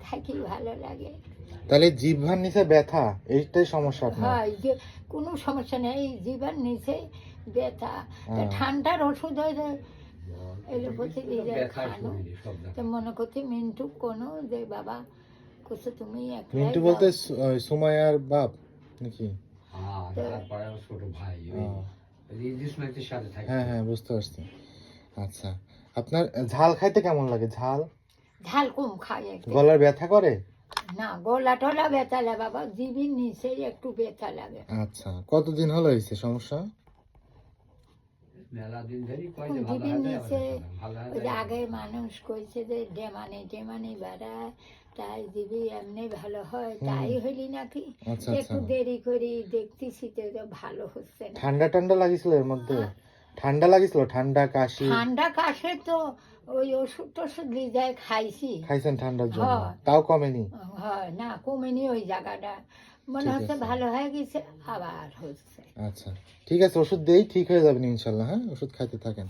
থাকি ভালো লাগে। তাহলে জিহ্বার নিচে ব্যথা এইটাই সমস্যা আপনার? হয় যে কোনো সমস্যা নেই এই জীবন নিচে ব্যথা। তা হ্যাঁ। ঠান্ডার ওষুধ হয়ে এলোপ্যাথি দিয়ে খানো। তো মনে করছি মিন্টু কোনো যে বাবা কিছু তুমি একলাই মিন্টু যাও। বলতে সু- বাপ নাকি? হ্যাঁ তারপরে আমার ছোট ভাই ওই ও, ইদ্রিস সাথে থাকে। হ্যাঁ হ্যাঁ বুঝতে পারছি। আচ্ছা আপনার ঝাল খাইতে কেমন লাগে? ঝাল? ঝাল কম খাই গলার ব্যথা করে? না গলা টলা ব্যথা লাগে বাবা জিবির নিচে একটু ব্যথা লাগে। আচ্ছা কতদিন হলো হয়েছে সমস্যা? হয় নিচে ওই যে আগে মানুষ কইছে যে ডেমানি বেড়ায় তাই দিবি এমনি ভালো হয় তাই হইলি নাকি? আচ্ছা একটু আচ্ছা দেরি করি দেখতেছি তো ভালো হচ্ছে না। ঠান্ডা ঠান্ডা লাগিছিল এর মধ্যে? ঠান্ডা লাগিছিল? ঠান্ডা কাশি? ঠান্ডা কাশে তো ওই ওষুধ টষুধ দিয়ে যায় খাইছি। খাইছেন ঠান্ডার জন্য। তাও কমেনি? হয় না কমেনি ওই জায়গাটা। মনে হচ্ছে ভালো হয়ে গেছে আবার হচ্ছে। আচ্ছা। ঠিক আছে ওষুধ দেই ঠিক হয়ে যাবেন ইনশাল্লাহ হ্যাঁ? ওষুধ খাইতে থাকেন।